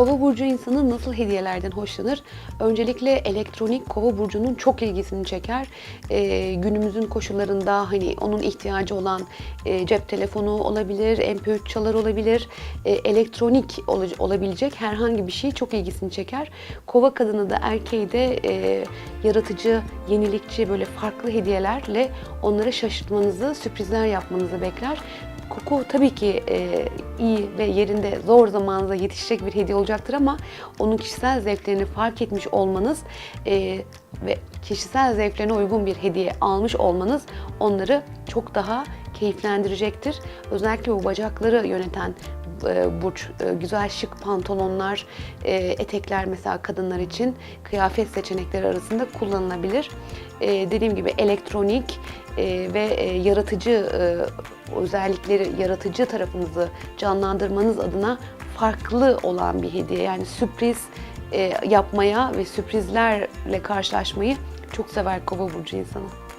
Kova burcu insanı nasıl hediyelerden hoşlanır? Öncelikle elektronik kova burcunun çok ilgisini çeker. Ee, günümüzün koşullarında hani onun ihtiyacı olan e, cep telefonu olabilir, MP3 çalar olabilir, e, elektronik ol- olabilecek herhangi bir şey çok ilgisini çeker. Kova kadını da erkeği de e, yaratıcı, yenilikçi böyle farklı hediyelerle onları şaşırtmanızı, sürprizler yapmanızı bekler. Koku tabii ki e, iyi ve yerinde zor zamanda yetişecek bir hediye olacaktır ama onun kişisel zevklerini fark etmiş olmanız e, ve kişisel zevklerine uygun bir hediye almış olmanız onları çok daha keyiflendirecektir. Özellikle bu bacakları yöneten e, burç, e, güzel şık pantolonlar, e, etekler mesela kadınlar için kıyafet seçenekleri arasında kullanılabilir. E, dediğim gibi elektronik e, ve e, yaratıcı e, özellikleri, yaratıcı tarafınızı canlandırmanız adına farklı olan bir hediye. Yani sürpriz e, yapmaya ve sürprizlerle karşılaşmayı çok sever kova burcu insanı.